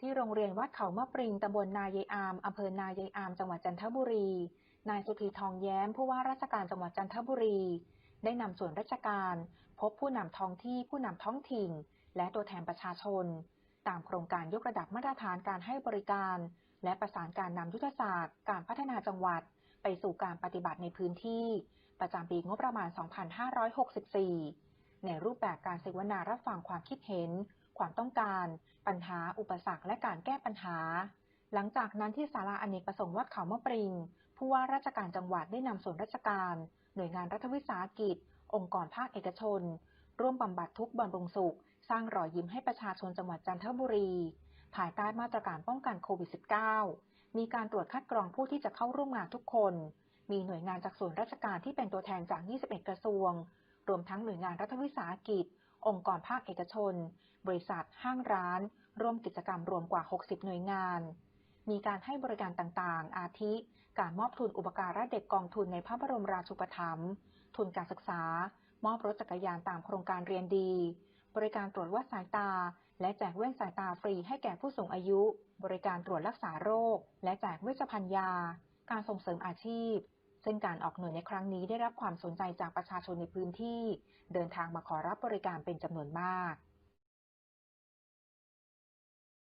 ที่โรงเรียนวัดเขามะปริง ตำบลนายายอาม อำเภอนายายอาม จังหวัดจันทบุรี นายสุธีทองแย้ม ผู้ว่าราชการจังหวัดจันทบุรี ได้นำส่วนราชการ พบผู้นำท้องที่ ผู้นำท้องถิ่น และตัวแทนประชาชน ตามโครงการยกระดับมาตรฐานการให้บริการ และประสานการนำยุทธศาสตร์ การพัฒนาจังหวัด ไปสู่การปฏิบัติในพื้นที่ ประจำปีงบประมาณ 2564 ในรูปแบบการเสวนารับฟังความคิดเห็น ความต้องการ ปัญหา อุปสรรคและการแก้ปัญหา หลังจากนั้นที่ศาลาอเนกประสงค์วัดเขามะปริง ผู้ว่าราชการจังหวัดได้นำส่วนราชการ หน่วยงานรัฐวิสาหกิจ องค์กรภาคเอกชน ร่วมบำบัดทุกบำรุงสุข สร้างรอยยิ้มให้ประชาชนจังหวัดจันทบุรี ภายใต้มาตรการป้องกันโควิด -19 มีการตรวจคัดกรองผู้ที่จะเข้าร่วมงานทุกคน มีหน่วยงานจากส่วนราชการที่เป็นตัวแทนจาก 21 กระทรวง รวมทั้งหน่วยงานรัฐวิสาหกิจ องค์กรภาคเอกชน บริษัท ห้างร้าน ร่วมกิจกรรมรวมกว่า 60 หน่วยงาน มีการให้บริการต่างๆ อาทิ การมอบทุนอุปการะเด็กกองทุนในพระบรมราชูปถัมภ์ ทุนการศึกษา มอบรถจักรยานตามโครงการเรียนดี บริการตรวจวัดสายตา และแจกแว่นสายตาฟรีให้แก่ผู้สูงอายุ บริการตรวจรักษาโรค และแจกเวชภัณฑ์ยา การส่งเสริมอาชีพ ซึ่งการออกหน่วยในครั้งนี้ได้รับความสนใจจากประชาชนในพื้นที่ เดินทางมาขอรับบริการเป็นจำนวนมาก